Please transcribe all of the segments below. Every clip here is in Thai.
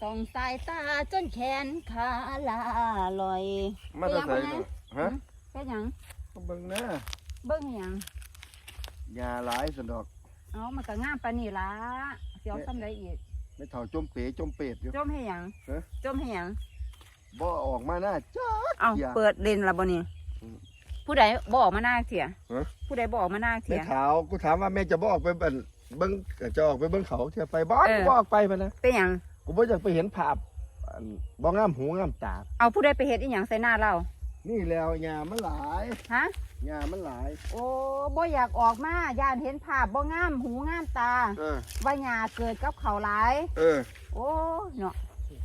ส่องสายตาจนแขนขาลาลอยมาแต่ใส่ก็ฮะแค่หยังก็เบิ่งนะเบิ่งหยังยาหลายสันดอก เอามันก็งามปานนี้ล่ะเสียวซ้ำได้อีกไม่เท่าจมเป๋จมเป็ดอยู่ จมให้หยังเอ๊ะจมให้หยังบ่ออกมาหน้าจ้า เอาเหี้ยเปิดเลนและบ่นี่อืมผู้ใดบ่ออกมาหน้าเถียฮะ ผู้ใดบ่ออกมาหน้าเถีไม่ย ขาวกูถามว่าแม่จะบ่ออกไปเบิ่งเบิ่งจะออกไปเบิ่งเขาเที่ยวไปบ่เออ บ่ออกไปพะนะเป็นหยัง กูบ่อยากไปเห็นภาพอันบ่งามหูงามตา เอาผู้ใดไปเฮ็ดอีหยังใส่หน้าเรา นี่แล้วยามันหลายฮะยามันหลาย โอ้บ่อยากออกมาย่านเห็นภาพบ่งามหูงามตา เออ ว่าหญ้าเกิดกับเขาหลาย เออโอ้เนาะ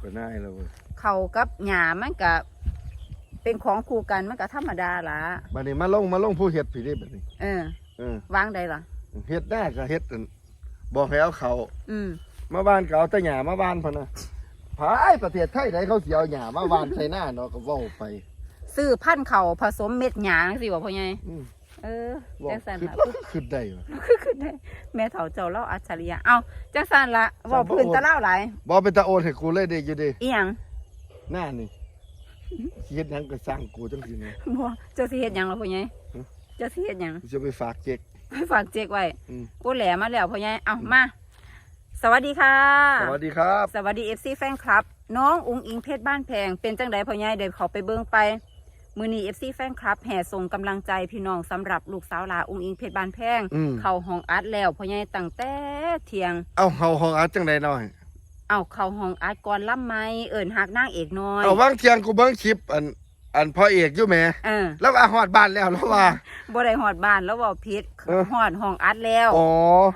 ก็น่ายแล้วเว้ยเขากับหญ้ามันก็เป็นของคู่กันมันก็ธรรมดาล่ะบัดนี้มาลงมาลงผู้เฮ็ดพี่เด้บัดนี้เออเออวางได้ล่ะ เฮ็ดได้ก็เฮ็ดอันบอกให้เอาเขาอืม มาบ้านก็เอาแต่หญ้ามาบ้านพะนะภายประเทศไทยไหนเขาสิเอาหญ้ามาบ้านใส่หน้าเนาะก็เว้าไป ซื้อพันธุ์เขาผสมเม็ดหยางสิว่าพ่อใหญ่อืมเออเว้าจังสันขึ้นละขึ้นได้วะ คือคือได้แม่เฒ่าเจ้าเล่าอัจฉริยะเอาจังสันละเว่าสัมภาระพื้นตะเล่าหลายบ่เป็นตาโอนให้กูเลยเด้อยู่เด้อีหยังหน้านี่เฮ็ดหยังก็สร้างกูจังซี่นะบ่เจ้าสิเฮ็ดหยังล่ะพ่อใหญ่ฮะ เจ้าสิเฮ็ดหยัง กูจะไปฝากเจ๊ก ไปฝากเจ๊กไว้อืมโอ้แหลมาแล้วพ่อใหญ่เอามา สวัสดีค่ะ สวัสดีครับ สวัสดี FC แฟนคลับ น้องอุงอิงเพชรบ้านแพง เป็นจังไดพ่อใหญ่เดี๋ยวเขาไปเบิ่งไป มือนี้ FC แฟนคลับ แห่ส่งกำลังใจพี่น้องสำหรับลูกสาวหลาอุงอิงเพชรบ้านแพง อืม เข้าห้องอัดแล้วพ่อใหญ่ตั้งแต่เที่ยง เอาเฮาห้องอัดจังได๋น้อย เอาเข้าห้องอัดก่อนล่ำไม้เอิ่นหักนางเอกน้อย เอาวางเที่ยงกูเบิ่งคลิปอัน อันพ่อเอกอยู่แหมเออแล้วว่าฮอดบ้านแล้วแล้วว่า บ่ได้หอดบ้านแล้วเว้าผิดเออหอดห้องอัดแล้วอ๋อ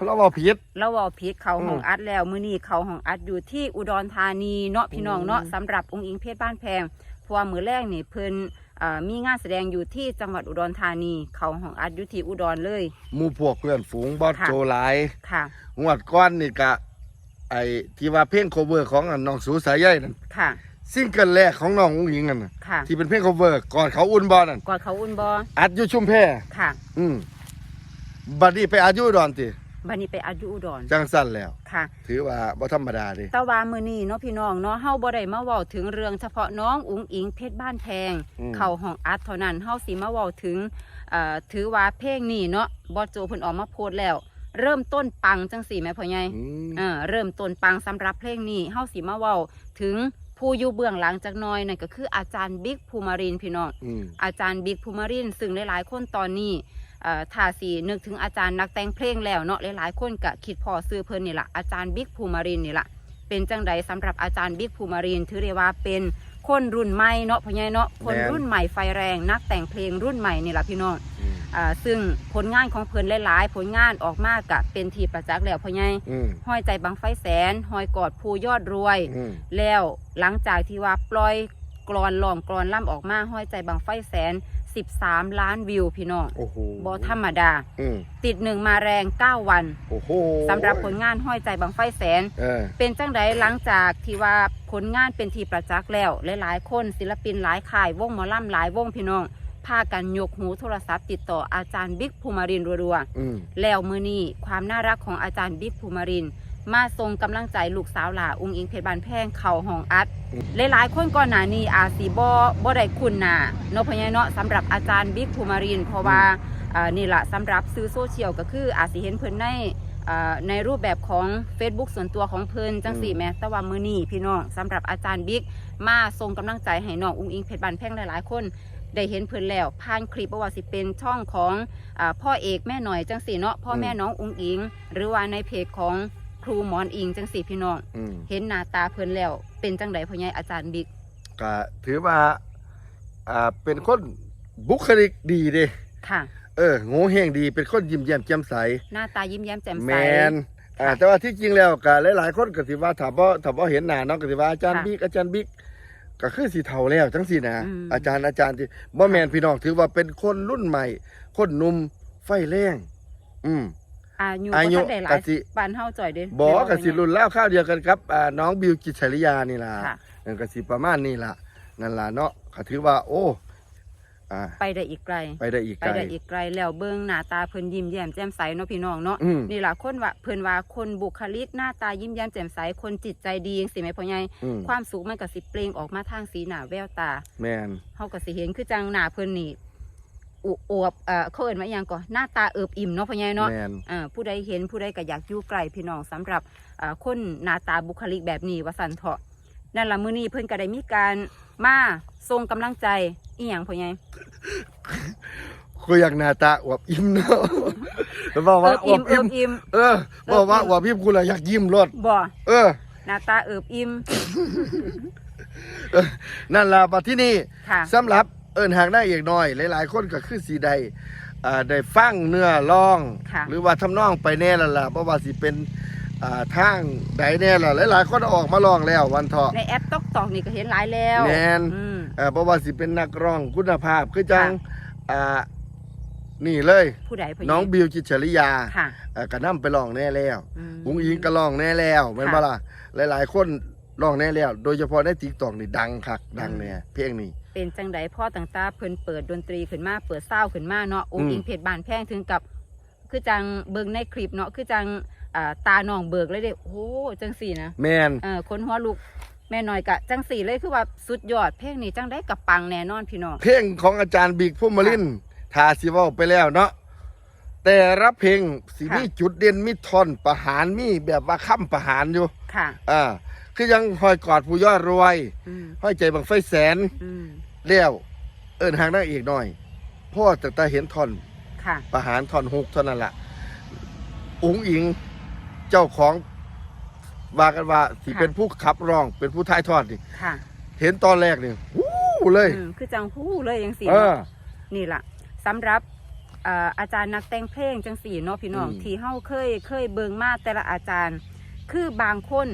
แล้วว่าผิด แล้วเว้าผิดเข้าห้องอืมอัดแล้วมื้อนี้เข้าห้องอัดอยู่ที่อุดรธานีเนาะพี่น้องเนาะอืมสำหรับองค์อิงเพชรบ้านแพงเพราะว่ามื้อแรกนี่เพิ่นเอ่อมีงานแสดงอยู่ที่จังหวัดอุดรธานี เข้าห้องอัดอยู่ที่อุดรเลย หมู่พวกเพื่อนฝูงบอสค่ะ โจหลายค่ะ งวดก้อนนี่ก็ไอ้ที่ว่าเพลง cover ของอันน้องสูสายใยนั่นค่ะ ซิงเกิลแรกของน้องอุ้งอิงนั่นน่ะค่ะ ที่เป็นเพลง cover ก่อนเขาอุ่นบอนั่นกอดเขาอุ่นบ่อัดอยู่ชุมแพค่ะ อืมบัดนี้ไปอัดอยู่อุดอนติบัดนี้ไปอัดอยู่อุดรจังสั้นแล้ว ค่ะ ถือว่าบ่ธรรมดาเดิ แต่ว่ามื้อนี้เนาะพี่น้องเนาะเฮาบ่ได้มาเว้าถึงเรื่องเฉพาะน้องอุ๋งอิงเพชรบ้านแพง อืม เข้าห้องอัดเท่านั้นเฮาสิมาเว้าถึงเอ่อถือว่าเพลงนี้เนาะบอสโจเพิ่นออกมาโพสต์แล้ว เริ่มต้นปังจังสี่แม่พ่อใหญ่อืม เออเริ่มต้นปังสำหรับเพลงนี้เฮาสิมาเว้าถึง ผู้อยู่เบื้องหลังจักหน่อยนั่นก็คืออาจารย์บิ๊กภูมารินทร์พี่น้องอืม อาจารย์บิ๊กภูมารินทร์ซึ่งหลายๆคนตอนนี้เอ่อถ้าสีนึกถึงอาจารย์นักแต่งเพลงแล้วเนาะหลายๆคนก็คิดพอซื้อเพิ่นนี่ละอาจารย์บิ๊กภูมารินทร์นี่ละเป็นจังใดสำหรับอาจารย์บิ๊กภูมารินทร์ถือได้ว่าเป็นคนรุ่นใหม่เนาะพ่อใหญ่เนาะคนรุ่นใหม่ไฟแรงนักแต่งเพลงรุ่นใหม่นี่ละพี่น้อง อืมอ่า ซึ่งผลงานของเพิ่นหลายๆ ผลงานออกมากะเป็นที่ประจักษ์แล้วพ่อใหญ่อืมห้อยใจบังไฟแสนห้อยกอดภูยอดรวยอืมแล้วหลังจากที่ว่าปล่อยกรอนลองกรอนล่ำออกมาห้อยใจบังไฟแสน 13 ล้านวิวพี่น้องโอ้โหบอธรรมดาอืมติดหนึ่งมาแรง 9 วันโอ้โหสำหรับผลงานห้อยใจบังไฟแสนเออเป็นจังไดหลังจากที่ว่าผลงานเป็นที่ประจักษ์แล้ว หลายๆ คนศิลปินหลายค่ายวงหมอลำหลายวงพี่น้อง พากันยกหูโทรศัพท์ติดต่ออาจารย์บิ๊กภูมารินทร์รัวๆอืมแล้วมือนี้ความน่ารักของอาจารย์บิ๊กภูมิรินทร์มาทรงกำลังใจลูกสาวหลาอุงอิงเพชรบานแพงเข่าห้องอัด หลายๆ คนก่อนหน้านี้อาจสีบบ่ได้คุณหนาเนาะพะยะเนาะสำหรับอาจารย์บิ๊กภูมิรินทร์เพราะว่าอ่านี่แหละสำหรับซื้อโซเชียลก็คืออาจสิเห็นเพิ่นในอ่าในรูปแบบของ Facebook ส่วนตัวของเพิ่นจังสี่แหม่แต่ว่ามือนี้พี่น้องสำหรับอาจารย์บิ๊กมาทรงกำลังใจให้น้องอุงอิงเพชรบานแพงหลายๆคน ได้เห็นเพิ่นแล้วผ่านคลิปบ่ว่าสิเป็นช่องของอ่าพ่อเอกแม่หน่อยจังสีเนาะพ่อแม่อืมน้องอุงอิง หรือว่าในเพจของครูหมอนอิงจังสีพี่น้องอืมเห็นหน้าตาเพิ่นแล้ว เป็นจังไดพ่อใหญ่อาจารย์บิ๊กก็ถือว่าอ่าเป็นคนบุคลิกดีเด้ค่ะ เออโง่เฮงดีเป็นคนยิ้มแย้มแจ่มใส หน้าตายิ้มแย้มแจ่มแมใสนอ่าแต่ว่าที่จริงแล้วก็หลายๆคนก็สิว่าถ้าบ่ถ้าบ่เห็นหน้าน้องก็สิว่าอาจารย์ค่ะบิ๊กอาจารย์บิ๊ก ก็คือสิเฒ่าแล้วจังซี่นะอืม อาจารย์อาจารย์ที่บ่แม่นพี่น้องถือว่าเป็นคนรุ่นใหม่ คนหนุ่มไฟแรงอืม อายุอายุบ่ทันได้หลายกะสิ ปานเฮาจ่อยเด้บ่แม่ก็สิรุ่นราวข้าวเดียวกันครับอ่าน้องบิวกิจฉริยานี่ล่ะค่ะ นั่นก็สิประมาณนี้ล่ะนั่นล่ะเนาะก็ถือว่า โอ้ อ่าไปได้อีกไกล ไปได้อีกไปไกล ได้อีกไกลแล้วเบิ่งหน้าตาเพิ่นยิ้มแย้มแจ่มใสเนาะพี่น้องเนาะอืม นี่ล่ะคนว่าเพิ่นว่าคนบุคลิกหน้าตายิ้มแย้มแจ่มใสคนจิตใจดีจังซี่แม่พ่อใหญ่อืมความสุขมันก็สิเปล่งออกมาทางสีหน้าแววตาแมนเฮาก็สิเห็นคือจังหน้าเพิ่นนี่อุอวบเอ่อเขาเอิ้นว่าอิหยังก่อนหน้าตาเอิบอิ่มเนาะพ่อใหญ่เนาะ แมน อ่าผู้ใดเห็นผู้ใดก็อยากอยู่ใกล้พี่น้องสำหรับอ่าคนหน้าตาบุคลิกแบบนี้ว่าสันเถาะนั่นละมื้อนี้เพิ่นก็ได้มีการมาส่งกำลังใจ อีหยังพ่อใหญ่กูอยากหน้าตาอวบอิ่มเนาะแล้วบอกเอิว่าบอวอิ่มบเอิอิ่มบอิ่มเออบอกว่าอวบอิ่มกูเลยอยากยิ้มรถบ่เออ หน้าตาเอิบอิ่ม นั่นล่ะบัดที่นี่ค่ะ สำหรับเอิญหางได้เอกน้อย หลายๆ คนก็คือสีใดอ่าได้ฟังเนื้อร้อง ค่ะ หรือว่าทำนองไปแน่และล่ะเพราะว่าสิเป็นอ่าทางใดแน่ล่ะหลายๆ คนออกมาร้องแล้ววันเถาะ ในแอปตอกตอกนี่ก็เห็นหลายแล้วแม่น อืม เอ่อเพราะว่าสิเป็นนักร้องคุณภาพคือจังค่ะ อ่านี่เลย ผู้ใดพ่อใหญ่น้องบิวจิตรชริยาค่ะเอ่อก็นํไปร้องแน่แล้วมอุ้งอิงก็ร้องแน่แล้วแม่นค่ะบ่ล่ะหลาย ๆ คนร้องแน่แล้ว โดยเฉพาะใน TikTok นี่ดังคักดังแน่เพลงนี้ เป็นจังใดพ่อต่างๆเพิ่นเปิดดนตรีขึ้นมาเปิดเศร้าขึ้นมาเนาะองค์อิงเพชรบานแพงถึงกับ คือจังเบิงในคลิปเนาะคือจังอ่าตาหนองเบิกเลยเด้โอ้จังสี่นะแมนเออคนหัวลูก แม่น้อยกะจังสี่เลยคือว่าสุดยอดเพลงนี้จังได้กับปังแน่นอนพี่น้อง เพลงของอาจารย์บิ๊กพุ่มมลินทาสิเว้าไปแล้วเนาะแต่รับเพลงสิค่ะมีจุดเด่นมีท่อนประหารมีแบบว่าค้ำประหารอยู่ค่ะอ่าคือยังหอยกอดผู้ยอดรวยอืมห้อยใจบังไฟแสนอืมแล้วเอินหางนางเอกหน่อยพ่อแต่ตาเห็นท่อนค่ะประหารท่อนฮุกเท่านั้นละอุ๋งอิงเจ้าของ ว่ากันว่าสิค่ะเป็นผู้ขับร้อง เป็นผู้ท้ายทอดนี่ค่ะเห็นตอนแรกนี่วู้เลยอืมคือจังหู้เลยจังสี่เออเนาะนี่ล่ะสำหรับเอ่ออาจารย์นักแต่งเพลงจังสี่เนาะพี่น้องอืม ที่เฮาเคยเคยเบิงมาแต่ละอาจารย์ คือบางคน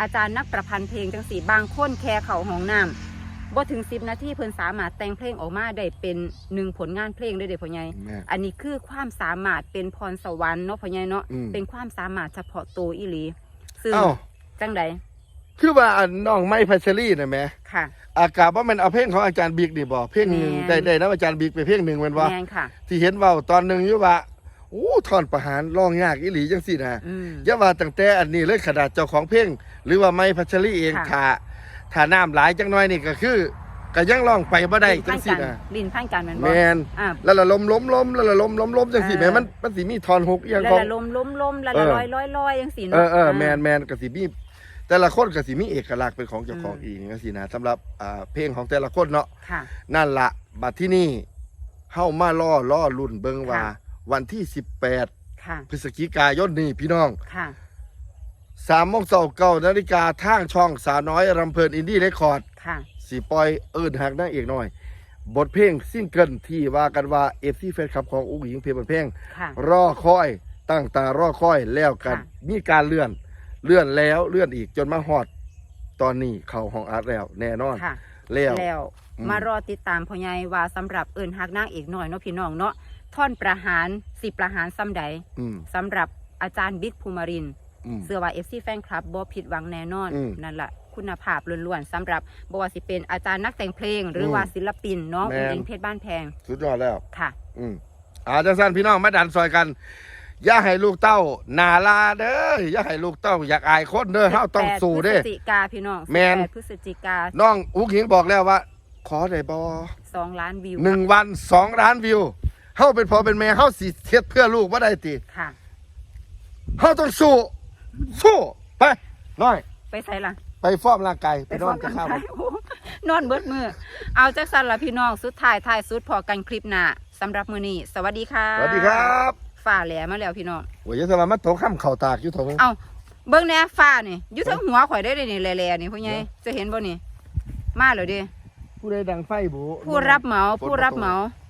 อาจารย์นักประพันธ์เพลงจังสี่บางคนแค่เขาห้องน้ำบ่ถึงสิบนาทีเพิ่นสามารถแต่งเพลงออกมาได้เป็นหนึ่งผลงานเพลงได้เด้พ่อใหญ่ แม่ อันนี้คือความสามารถเป็นพรสวรรค์เนาะพ่อใหญ่เนาะอืม เป็นความสามารถเฉพาะตัวอีหลี ซึ่งเอ้า จังใดคือว่าอันน้องไม้พัชรีนะแหม่ค่ะ อากาศว่ามันเอาเพลงของอาจารย์บิ๊กนี่บ่เพลงหนึ่งแม่ได้น ได้นะอาจารย์บิ๊กไปเพลงหนึ่งแมันว่าแมนค่ะ ที่เห็นเว่าตอนหนึ่งอยู่ว่าโอ้ท่อนประหารร้องยากอีหลีจังสินะ อืม อย่าว่าตั้งแต่อันนี้เลยขนาดเจ้าของเพลงหรือว่าไม้พัชรีเองค่ะ ถ้าถ้าน้ำหลายจังน้อยนี่ก็คือ ก็ยังร้องไปบ่ได้จังสิลิ้นพันกันนะลิ้นพันกันแมันแมบ่นอ่า แล้วละล้มล้มล้มแล้วละล้มล้มล้มจังสิเออแม่มันมันสิมีท่อนฮุกอหย่างแล้วของ ละลมล้มล้มแล้วเอละอลอยลอยลอยยังสีเอเนาะอเออแมนแมนก็สิมีแต่ละคนก็สิมีเอกลักษณ์เป็นของเจ้าของอืมเองจังสินะสำหรับอ่าเพลงของแต่ละคนเนาะค่ะ นั่นละบัดที่นี่เฮามาล่อล่อรุ่นเบิงว่า ค่ะ วันที่ 18 ค่ะ พฤศจิกายนนี่พี่น้องค่ะ3โมงเช้าเก้านาฬิกาทางช่องสาวน้อยรำเพลินอินดี้เรคคอร์ดค่ะ สีปล่อยเอิ้นหักนางเอกหน่อย บทเพลงซิ่งเกิลที่ว่ากันว่าเอฟซีแฟนคลับของอุ้งหญิงเพลงบทเพลง ค่ะ รอคอย ตั้งตารอคอยแล้วกันค่ะ มีการเลื่อนเลื่อนแล้วเลื่อนอีกจนมาฮอด ตอนนี้เข้าห้องอัดแล้ว แน่นอน ค่ะ แล้ว แล้วอืม มารอติดตามพ่อใหญ่ว่าสำหรับเอิญฮักนางเอกหน่อยเนาะพี่น้องเนาะท่อนประหารสิประหารซ้ำใดอืมสำหรับอาจารย์บิ๊กภูมิรินทร์อืม เสื้อว่าเอฟซีแฟนคลับบ่ผิดหวังแน่นอน อืม นั่นแหละ คุณภาพล้วนๆสำหรับบ่ว่าสิเป็นอาจารย์นักแต่งเพลง หรือมว่าศิลปินเนาะแม่นอุ้งอิงเพชรบ้านแพง สุดยอดแล้วค่ะ อืมอาจังสั้นพี่น้องมาดันซอยกันอย่าให้ลูกเต้าหนาลาเด้ออย่าให้ลูกเต้าอยากอายคนเด้อเฮาต้องสู้เด้พฤศจิกาพี่น้องแม่น18พฤศจิกาน้องอุ้งหญิงบอกแล้วว่า ขอได้บ่สองล้านวิวหนึ่งวันสองล้านวิวเฮาเป็นพ่อเป็นแม่เฮาสิเฮ็ดเพื่อลูกบ่ได้ติค่ะเฮาต้องสู้สู้ไปน้อย ไปใส่ละ ไปฟอร์มร่างกายไปนอนจะข้าวไปโอ้นอนเบิดมือ เอาจักสันละพี่น้องสุดท้ายท้ายสุดพอกันคลิปหน้าสำหรับมือนี้สวัสดีค่ะสวัสดีครับฝ่าแหลมมาแล้วพี่น้องโอ้ยอย่าสมามาตกข้ามเข่าตากอยู่เถอะเอาเบิ้งแหน่ฟ้านี่อยู่ทั้งหัวข่อยได้เลยนี่แหล่ๆนี่พ่อใหญ่จะเห็นบ่นี่มาแล้วเดิผู้ใดดังไฟบุผู้รับเหมาผู้รับเหมาฝ